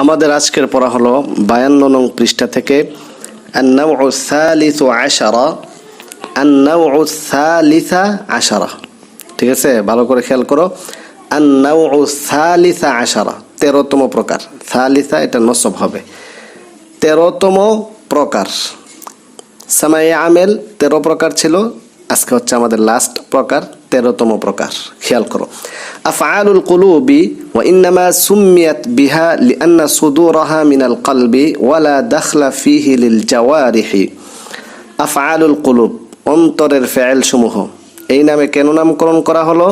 আমাদের আজকের পড়া হলো বায়ান্ন নং পৃষ্ঠা থেকে النوع الثالث عشر النوع الثالث عشر ঠিক আছে ভালো করে খেয়াল করো النوع الثالث عشر তেরোতম প্রকার থালিসা এটা নসব হবে তেরোতম প্রকার সামাই আমেল তেরো প্রকার ছিল আজকে হচ্ছে আমাদের লাস্ট প্রকার, তেরোতম প্রকার। খেয়াল করো। আফআলুল কুলুবি ওয়া ইন্নামা সুম্মিয়াত বিহা লিআন্না সুদুরাহা মিনাল কলবি ওয়ালা দাখলা ফিহি লিল জাওয়ারিহি। আফআলুল কুলুব, অন্তরের ফেল সমূহ এই নামে কেন নামকরণ করা হলো?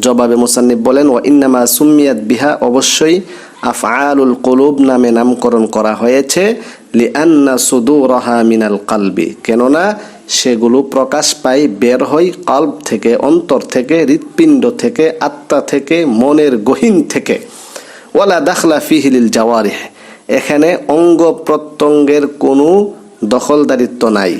জবাবে মুসান্নিব বলেন ও ইন্নামা সুম্মিয়াত বিহা অবশ্যই আফআলুল কুলুব নামে নামকরণ করা হয়েছে, লিআন্না সুদুরাহা মিনাল কালবি। কেননা, সেগুলো প্রকাশ পায় বের হয় কল্ব থেকে, অন্তর থেকে, হৃৎপিণ্ড থেকে, আত্মা থেকে, মনের গহীন থেকে। ওয়ালা দাখলা ফিহিলিল জাওয়ারিহ। এখানে অঙ্গ প্রত্যঙ্গের কোনো দখলদারিত্ব নাই।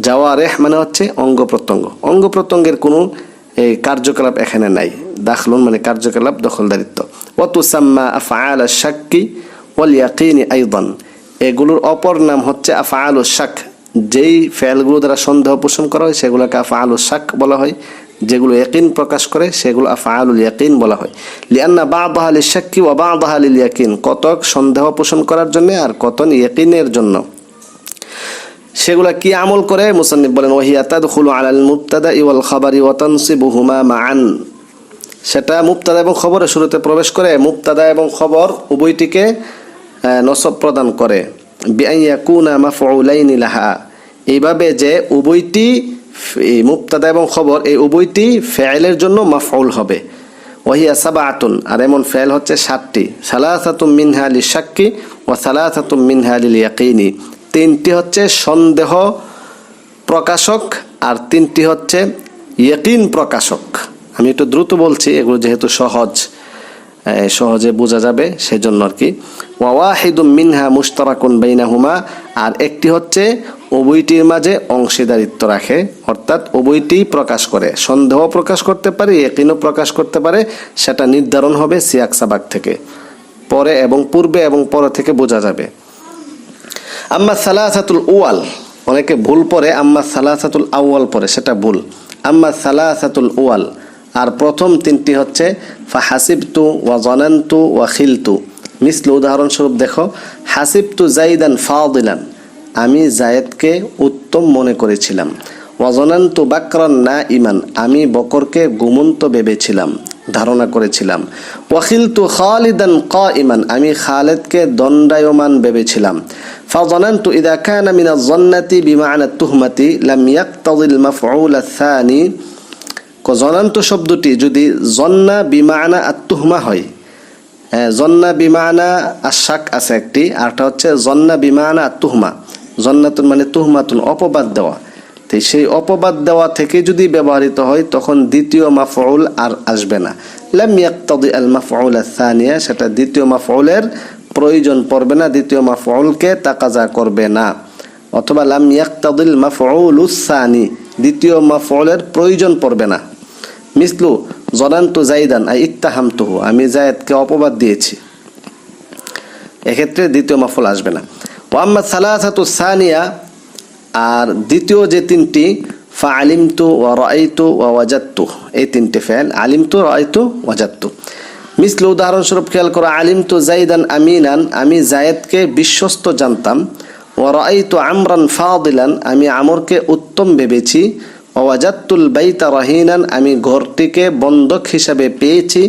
জাওয়ারেহ মানে হচ্ছে অঙ্গ প্রত্যঙ্গ। অঙ্গ প্রত্যঙ্গের কোনো এই কার্যকলাপ এখানে নাই। দাখলুন মানে কার্যকলাপ, দখলদারিত্ব। ওয়াতুসাম্মা আফআল শাক্কি ওয়াল ইয়াকিনি আইদান। এগুলোর অপর নাম হচ্ছে আফআল শাক। যেই ফেলগুলো দ্বারা সন্দেহ পোষণ করা হয়, সেগুলোকে আফআল শাক বলা হয়। যেগুলো ইয়াকিন প্রকাশ করে, সেগুলো আফআলুল ইয়াকিন বলা হয়। লিআন্না বা'দাহা লিশাক্কি ওয়া বা'দাহা লিল ইয়াকিন। কতক সন্দেহ পোষণ করার জন্য আর কতন ইয়াকিনের জন্য। সেগুলা কি আমল করে? মুসান্নিব বলেন, ওহিয়া তাদখুলু আলাল মুবতাদা ওয়াল খাবারি তানসিবুহুমা মাআন। সেটা মুবতাদা এবং খবরের শুরুতে প্রবেশ করে, মুবতাদা এবং খবর উভয়টিকে নসব প্রদান করে। বিআন ইয়াকুনা মাফউলাইনি লাহা। এইভাবে যে উভয়টি মুবতাদা এবং খবর, এই উভয়টি ফেয়েলের জন্য মাফউল হবে। ওহিয়া সাবাআতুন। আর এমন ফেল হচ্ছে সাতটি। সালাসাতুম মিনহা লিশাক্কি ওয়া সালাসাতুম মিনহা লিল ইয়াকিনি। তিনটি হচ্ছে সন্দেহ প্রকাশক আর তিনটি হচ্ছে ইয়কিন প্রকাশক। আমি একটু দ্রুত বলছি, এগুলো যেহেতু সহজ সহজে বোঝা যাবে, সেজন্য আর কি। ওয়াহিদুম মিনহা মুশতারাকুন বাইনাহুমা, আর একটি হচ্ছে উভয়টির মাঝে অংশীদারিত্ব রাখে, অর্থাৎ উভয়টি প্রকাশ করে। সন্দেহ প্রকাশ করতে পারে একিনও প্রকাশ করতে পারে, সেটা নির্ধারণ হবে সিয়াক সাবাক থেকে। পরে এবং পূর্বে এবং পরে থেকে বোঝা যাবে। আম্মা সালাসাতুল ওয়াল অনেকে ভুল পরে আম্মা সালাসাতুল আউয়াল পরে সেটা ভুল। আম্মা সালাসাতুল ওয়াল আর প্রথম তিনটি হচ্ছে, ফাহাসিবতু ওয়া জনান্তু ওয়া খিলতু। মিসল উদাহরণস্বরূপ দেখো, হাসিবতু জাইদান ফাদিলান, আমি জায়েদকে উত্তম মনে করেছিলাম। ওয়াজনান্তু বাকরান না ইমান আমি বকরকে গুমন্ত ভেবেছিলাম। ধারণা করেছিলাম ওয়াখিলতু খালিদান ক ইমান আমি খালেদকে দণ্ডায়মান ভেবেছিলাম فظننت إذا كان من الظنة بمعنى التهمة لم يقتضي المفعول الثاني জনান্ত শব্দটি যদি জন্না বিমানা আত্মুহমা হয় হ্যাঁ, জন্না বিমানা আশাক আছে একটি আরটা হচ্ছে জন্না বিমানা আত্মুহমা জন্নাতুন মানে তুহমাতুন অপবাদ দেওয়া তো সেই অপবাদ দেওয়া থেকে যদি ব্যবহৃত হয়, তখন দ্বিতীয় মাফউল আর আসবে না। লাম ইয়াক্তাদি আল মাফউল আসানিয়া সেটা দ্বিতীয় মাফউলের প্রয়োজন পড়বে না, দ্বিতীয় মাফউলকে তাকাজা করবে না। অথবা লাম ইয়াক্তাদিল মাফউল উসানি দ্বিতীয় মাফউলের প্রয়োজন পড়বে না। মিসলু, জনান্তু জাইদান আই ইত্তাহামতুহু আমি জায়েদকে অপবাদ দিয়েছি। এক্ষেত্রে দ্বিতীয় মাফল আসবে না। ওয়াম্মা সালাসাতু সানিয়া আর দ্বিতীয় যে তিনটি ফা আলিমতু ওয়া রাআইতু ওয়া ওয়াজাদতু, এই তিনটি ফেল, আলিমতু, রাআইতু ওয়াজাত্তু মিসল উদাহরণস্বরূপ খেয়াল করো, আলিমতু জাইদান আমিনান, আমি জায়েদকে বিশ্বস্ত জানতাম, ওয়া রাআইতু আমরান ফাদিলান, আমি আমরকে উত্তম ভেবেছি, ওয়া ওয়াজাদতুল বাইতা রাহিনান, আমি ঘরটিকে বন্ধক হিসাবে পেয়েছি।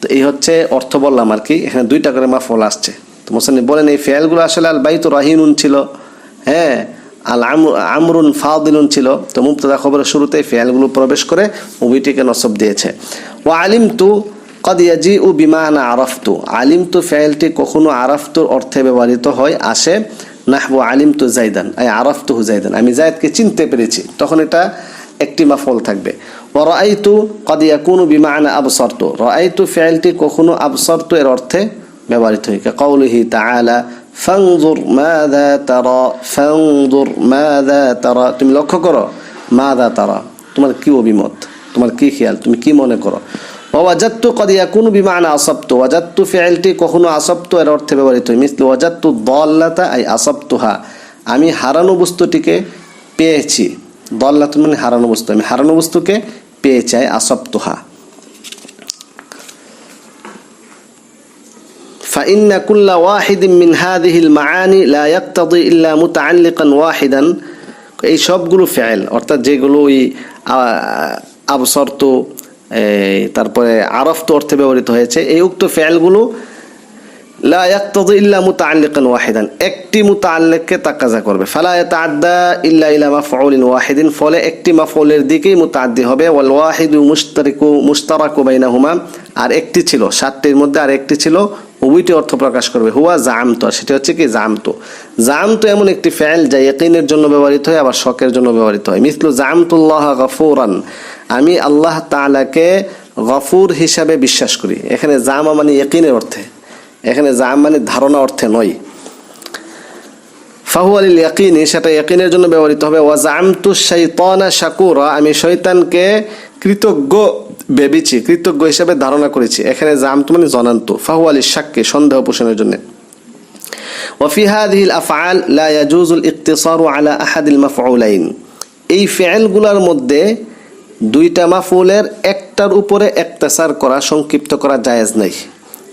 তো এই হচ্ছে অর্থ বললাম আর কি, এখানে দুইটা করে মাফল আসছে। তো মোসানি বলেন, এই ফেয়ালগুলো আসলে আল বাইতু রাহিনুন ছিল। হ্যাঁ আল আমর আমরুন ফাদিলুন ছিল। তো মুক্তদা খবরের শুরুতে ফেয়ালগুলো প্রবেশ করে মুভিটিকে নসব দিয়েছে। ও আলিম তু কদিয়াজি ও বিমানা আরফতু। আলিম তু ফেয়ালটি কখনো আরফতুর অর্থে ব্যবহৃত হয়, আসে নাহবু আলিম তু জাইদান, আই আরফতু হুজাইদান আমি জায়দকে চিনতে পেরেছি, তখন এটা একটি মাফল থাকবে। ও রাআইতু কদ ইয়াকুনু বিমানা আবসারতু। রাআইতু ফি'লটি কখনো আবসারতু এর অর্থে ব্যবহৃত হয় তা তাআলা ফানজুর মাযা তারা, ফানজুর মাযা তারা। তুমি লক্ষ্য করো, মাযা তারা। তোমার কি অভিমত? তোমার কি খেয়াল? তুমি কি মনে করো? ওয়াজাত্তু কদ ইয়াকুনু বিমান আসবতু। ওয়াজাত্তু ফি'লটি কখনো আসপ্ত এর অর্থে ব্যবহৃত হয়। মিসলু ওয়াজাত্তু দল্লাতা, আই আসবতুহা। আমি হারানো বস্তুটিকে পেয়েছি। দল্লাত মানে হারানো বস্তু। আমি হারানো বস্তুকে পেয়েছি, আই আসবতুহা। فإن كل واحد من هذه المعاني لا يقتضي إلا متعلقا واحدا এই সবগুলো ফেল অর্থাৎ যেগুলো ওই আবসর্ত তারপরে আরফত অর্থে ব্যবহৃত হয়েছে এই উক্ত ফেলগুলো লা ইয়াক্তাদি ইল্লা মুতাআল্লিকান ওয়াহিদান একটি মুতাআল্লিককে তাকাজা করবে ফালা ইয়াতাআদ্দা ইল্লা ইলা মাফউলিন ওয়াহিদিন ফলে একটি মাফউলের দিকেই মুতাআদ্দি হবে ওয়াল ওয়াহিদু মুশতারিকু মুশতারাকু বাইনাহুমা আর একটি ছিল সাতটির মধ্যে আর একটি ছিল উভয়টি অর্থ প্রকাশ করবে, হুয়া জামতো সেটা হচ্ছে কি জামতো জামতো এমন একটি ফেল যা ইয়াকিনের জন্য ব্যবহৃত হয়, আবার শখের জন্য ব্যবহৃত হয়। মিসলু জামতুল্লাহ গফুরান, আমি আল্লাহ তালাকে গফুর হিসাবে বিশ্বাস করি। এখানে জামা মানে ইয়াকিনের অর্থে, এখানে জাম মানে ধারণা অর্থে নয়। ফাহু আলিল ইয়াকিনি, সেটা ইয়াকিনের জন্য ব্যবহৃত হবে। ওয়াজামতু শাইতানা শাকুরা, আমি শৈতানকে কৃতজ্ঞ ভেবেছি কৃতজ্ঞ হিসাবে ধারণা করেছি এখানে জামতু মানে জনান্তু ফাহু আলী শাককে সন্দেহ পোষণের জন্য وفي هذه الأفعال لا يجوز الاقتصار على أحد المفعولين এই ফেলগুলোর মধ্যে দুইটা মাফুলের একটার উপরে একতাসার করা সংক্ষিপ্ত করা জায়েজ নাই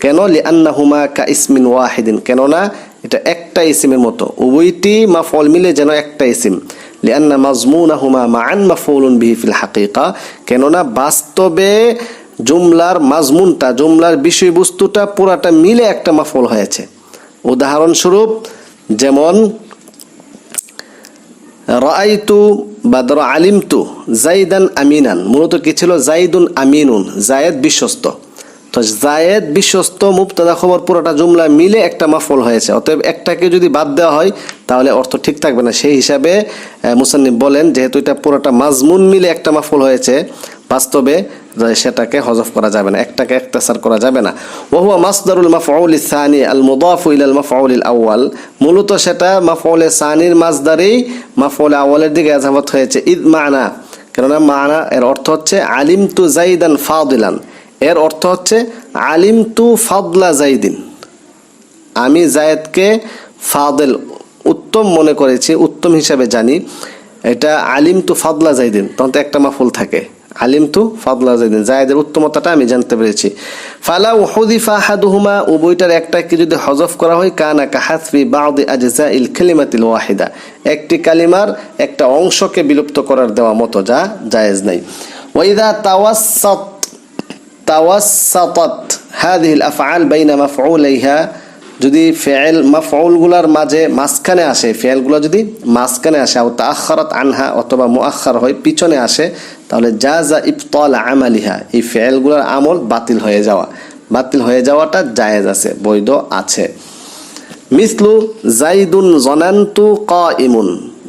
কেন লিআন্নাহুমা কা ইসমিন ওয়াহিদিন কেননা এটা একটা ইসিমের মতো উভয়টি মাফল মিলে যেন একটা ইসিম লিআন্না মাজমুনাহুমা মান মাফউলুন বিহি ফিল হাকিকা, কেননা বাস্তবে জুমলার মাজমুনটা জুমলার বিষয়বস্তুটা পুরাটা মিলে একটা মাফল হয়েছে। উদাহরণস্বরূপ, যেমন, রাআইতু বা ধরো আলিমতু জাইদান আমিনান, মূলত কি ছিল? জাইদুন আমিনুন, জায়েদ বিশ্বস্ত। তো জায়েদ বিশ্বস্ত মুফতাদা খবর পুরোটা জুমলা মিলে একটা মাফল হয়েছে। অতএব একটাকে যদি বাদ দেওয়া হয়, তাহলে অর্থ ঠিক থাকবে না। সেই হিসাবে মুসান্নিব বলেন যেহেতু এটা পুরোটা মাজমুন মিলে একটা মাফল হয়েছে, বাস্তবে সেটাকে হজফ করা যাবে না, একটাকে একটাসার করা যাবে না। ওহুয়া মাসদারুল মাফউল সানি আল মুদাফু ইলাল মাফউল আউয়াল মূলত সেটা মাফউল সানির মাসদারেই মাফউল আউয়ালের দিকে আজামত হয়েছে। ইদ মানা, কেননা মানা এর অর্থ হচ্ছে আলিম তু জাইদান ফাদিলান। এর অর্থ হচ্ছে আলিম তু ফাদলা জাইদিন আমি জায়েদকে ফাদেল, উত্তম মনে করেছি, উত্তম হিসাবে জানি। এটা আলিম তু ফাদলা জাইদিন তখন তো একটা মাফুল থাকে। আলিম তু ফাদলা জাইদিন জায়েদের উত্তমতাটা আমি জানতে পেরেছি। ফালা উহুদিফা হাদুহুমা উভয়টার একটাকে যদি হজফ করা হয়, কানা কাহাসফি বাউদি আজজা ইল খেলিমাতিল ওয়াহিদা একটি কালিমার একটা অংশকে বিলুপ্ত করার দেওয়া মতো যা জায়েজ নাই। ওয়াইদা তাওয়াসাত তাওয়াসাতাত হাদিহিল আফআল বাইনা মাফউলাইহা, যদি ফেল মাফউলগুলার মাঝে মাঝখানে আসে ফেলগুলো যদি মাঝখানে আসে ও তাআখারাত আনহা অথবা মুআখার হয়, পিছনে আসে, তাহলে যা যা ইফতাল আমালিহা, এই ফেলগুলোর আমল বাতিল হয়ে যাওয়া। বাতিল হয়ে যাওয়াটা জায়েজ আছে, বৈধ আছে। মিসলু জাইদুন জনান্তু ক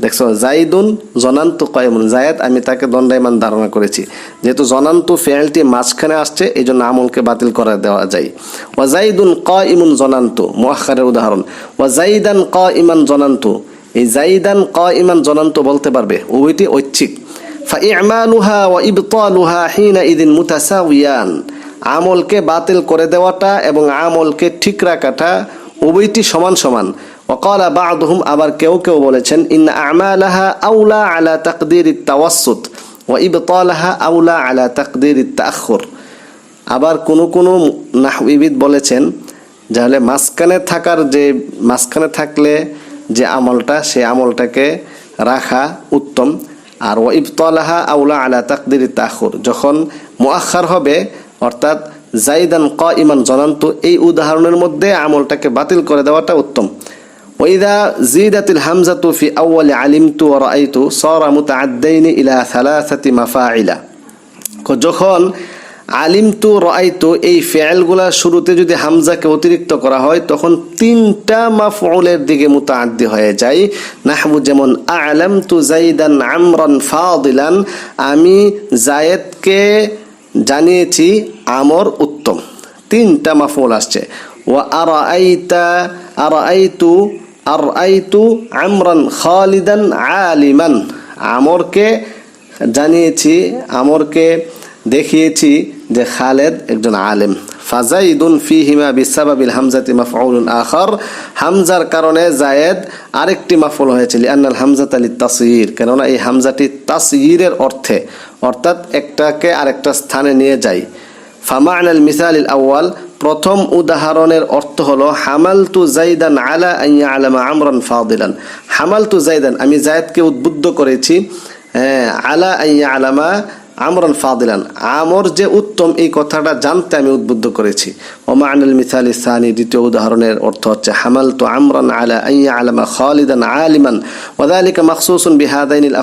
দেখছ, জাইদুন জনান্তু কয়মুন। জায়েদ, আমি তাকে দণ্ডায়মান ধারণা করেছি। যেহেতু জনান্তু ফেলটি মাঝখানে আসছে, এই জন্য আমলকে বাতিল করে দেওয়া যায়। ওয়া জাইদুন ক ইমুন জনান্তু মুআখারের উদাহরণ। ওয়া জাইদান ক ইমান জনান্তু, এই জাইদান ক ইমান জনান্তু বলতে পারবে, উভয়টি ঐচ্ছিক। ফাইমালুহা ওয়া ইবতালুহা হিনা ইদিন মুতাসাউয়ান। আমলকে বাতিল করে দেওয়াটা এবং আমলকে ঠিক রাখাটা উভয়টি সমান সমান। ওকালা বাদহুম আবার কেউ কেউ বলেছেন ইন আমালাহা আউলা আলা তাকদির তাওয়াসুত ও ইবতলাহা আউলা আলা তাকদির তাখর আবার কোনো কোনো নাহবিবিদ বলেছেন, যাহলে মাঝখানে থাকার যে, মাঝখানে থাকলে যে আমলটা সে আমলটাকে রাখা উত্তম। আর ও ইবতলাহা আউলা আলা তাকদির তাখর। যখন মোয়াক্ষার হবে, অর্থাৎ জাইদান ক ইমান জনান্ত, এই উদাহরণের মধ্যে আমলটাকে বাতিল করে দেওয়াটা উত্তম। ওইদা জিদাতিল হামজাতু ফি আউয়ালি আলিমতু ওয়া রাআইতু সারা মুতাআদ্দাইন ইলা সালাসাতি মাফাইলা যখন আলিমতু রাআইতু এই ফেলগুলা শুরুতে যদি হামজাকে অতিরিক্ত করা হয়, তখন তিনটা মাফউলের দিকে মুতাআদ্দি হয়ে যায়। নাহবু যেমন, আলামতু জাইদান আমরান ফাদিলান। আমি জায়েদকে জানিয়েছি, আমর উত্তম। তিনটা মাফউল আসছে। ওয়া আরাআইতা, আরাআইতু আর আইতু আমরান খালিদান আলিমান। আমরকে জানিয়েছি, আমরকে দেখিয়েছি যে খালেদ একজন আলেম। ফাজাইদুন ফিহিমা বিসাবাবিল হামজাতি মাফউলুন আখর। হামজার কারণে জায়েদ আরেকটি মাফুল হয়েছিল আন্নাল হামজাত আলী তাসির কেননা এই হামজাটি তাসিরের অর্থে, অর্থাৎ একটাকে আরেকটা স্থানে নিয়ে যায়। ফামান আল মিসাল আউয়াল প্রথম উদাহরণের অর্থ হলো হামাল তু জাইদান আলা আইয়া আলামা আমরান ফাদিলান। হামাল তু জাইদান আমি জায়দকে উদ্বুদ্ধ করেছি হ্যাঁ, আলা আইয়া আলামা আমরান ফাদিলান। আমর যে উত্তম এই কথাটা জানতে আমি উদ্বুদ্ধ করেছি। ওমা আনুল মিসাল ইসানি দ্বিতীয় উদাহরণের অর্থ হচ্ছে হামাল তো আমরান আলা আইয়া আলামা খালিদান আলিমান ওদালিকা মাকসুসুন বিহাদাইনিল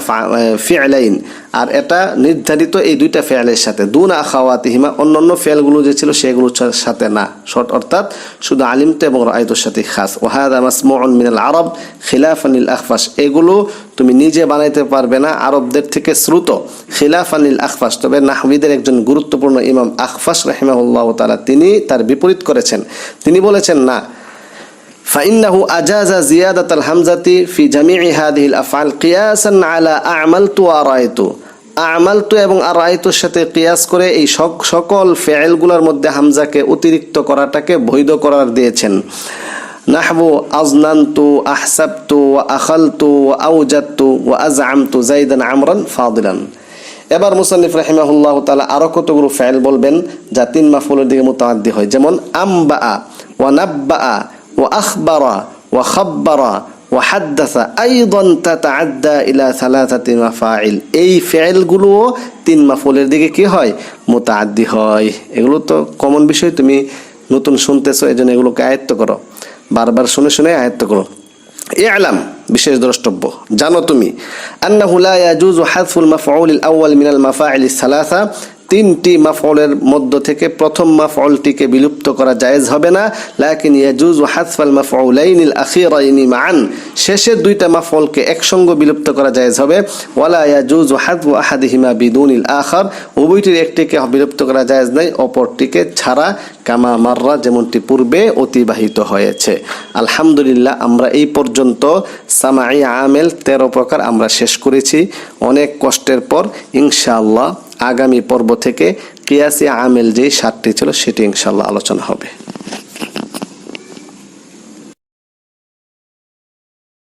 ফিআলাইন আর এটা নির্ধারিত এই দুইটা ফেয়ালের সাথে। দুন আখাওয়াতিহিমা, অন্যান্য ফেয়ালগুলো যে ছিল সেগুলোর সাথে না। শর্ট অর্থাৎ শুধু আলিমতে এবং রায়তুর সাথে খাস। ওহাদা মাসমউন মিনাল আরব খিলাফ খিলাফানিল আখফাস এগুলো তুমি নিজে বানাইতে পারবে না আরবদের থেকে শ্রুত খিলাফানিল আখফাস তবে নাহবিদের একজন গুরুত্বপূর্ণ ইমাম আখফাস রাহিমাহুল্লাহ তাআলা তিনি তার বিপরীত করেছেন তিনি বলেছেন না فإنه أجاز زيادة الهمزة في جميع هذه الأفعال قياسا على أعملت وأرأيت আমালতু এবং আরাইতুর সাথে কিয়াস করে এই সক- সকল ফেয়েলগুলোর মধ্যে হামজাকে অতিরিক্ত করাটাকে বৈধ করার দিয়েছেন নাহবু আজনান্তু, আহসাবতু আখালতু আউজাত্তু ওয়া আজআমতু জাইদান আমরান ফাদিলান। এবার মুসান্নিফ রাহিমাহুল্লাহ তাআলা আরও কতগুলো ফেল বলবেন যা তিন মাফুলের দিকে মুতাআদ্দি হয়। যেমন আম্বা ওয়া নাব্বা ওয়া আখবারা, ওয়া খাব্বারা, ওয়া হাদ্দাসা, আইদান তাতাআদ্দা ইলা সালাসাতি মাফাইল। এই ফেলগুলোও তিন মাফুলের দিকে কি হয়? মুতাআদ্দি হয়। এগুলো তো কমন বিষয়, তুমি নতুন শুনতেছো এই জন্য এগুলোকে আয়ত্ত করো। বারবার শুনে শুনে আয়ত্ত করো। আলাম বিশেষ দ্রষ্টব্য। জানো তুমি, আন্নাহু লা ইয়াজুজু হাযফুল মাফউল আউয়াল মিনাল মাফা মাফাইল সালাসা তিনটি মাফউলের মধ্য থেকে প্রথম মাফউলটিকে বিলুপ্ত করা জায়েজ হবে না, লাকিন ইয়াজুজু হাযফাল মাফউলাইনিল আখিরাইনি মান শেষের দুইটা মাফউলকে একসঙ্গে বিলুপ্ত করা জায়েজ হবে। ওয়ালা ইয়াজুজু হাযফু আহাদিহিমা বিদুনিল আখার। উভয়টির একটিকে বিলুপ্ত করা জায়েজ নাই, অপরটিকে ছাড়া কামা মাররা, যেমনটি পূর্বে অতিবাহিত হয়েছে। আলহামদুলিল্লাহ, আমরা এই পর্যন্ত সামাই আমেল তেরো প্রকার আমরা শেষ করেছি। অনেক কষ্টের পর ইনশাআল্লাহ আগামী পর্ব থেকে কিয়াসি আমেল যেই সাতটি ছিল সেটি ইনশাল্লাহ আলোচনা হবে।